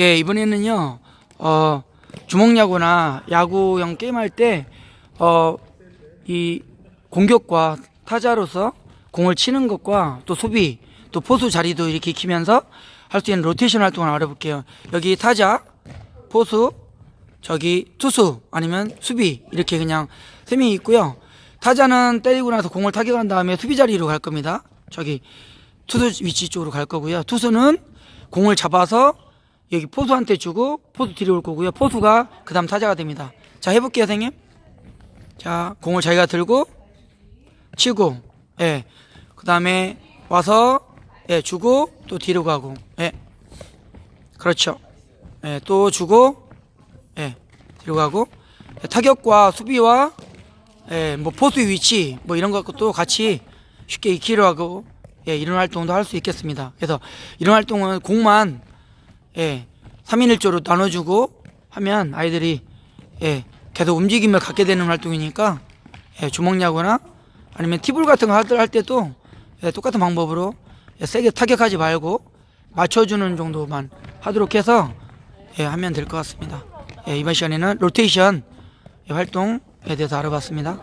예, 이번에는요, 어, 주먹야구나 야구형 게임할 때, 어, 이 공격과 타자로서 공을 치는 것과 또 수비, 또 포수 자리도 이렇게 익히면서 할 수 있는 로테이션 활동을 알아볼게요. 여기 타자, 포수, 저기 투수 아니면 수비 이렇게 그냥 세 명이 있고요. 타자는 때리고 나서 공을 타격한 다음에 수비 자리로 갈 겁니다. 저기 투수 위치 쪽으로 갈 거고요. 투수는 공을 잡아서 여기 포수한테 주고 포수 뒤로 올 거고요. 포수가 그 다음 타자가 됩니다. 자 해볼게요, 선생님. 자 공을 자기가 들고 치고, 예. 그 다음에 와서 예 주고 또 뒤로 가고, 예. 그렇죠. 예, 또 주고, 예, 뒤로 가고 예, 타격과 수비와 예, 뭐 포수 위치 뭐 이런 것도 같이 쉽게 익히려 하고 예, 이런 활동도 할 수 있겠습니다. 그래서 이런 활동은 공만 예, 3인 1조로 나눠주고 하면 아이들이 예, 계속 움직임을 갖게 되는 활동이니까 예, 주먹야구나 아니면 티볼 같은 거 할 때도 예, 똑같은 방법으로 예, 세게 타격하지 말고 맞춰주는 정도만 하도록 해서 예, 하면 될 것 같습니다. 예, 이번 시간에는 로테이션 활동에 대해서 알아봤습니다.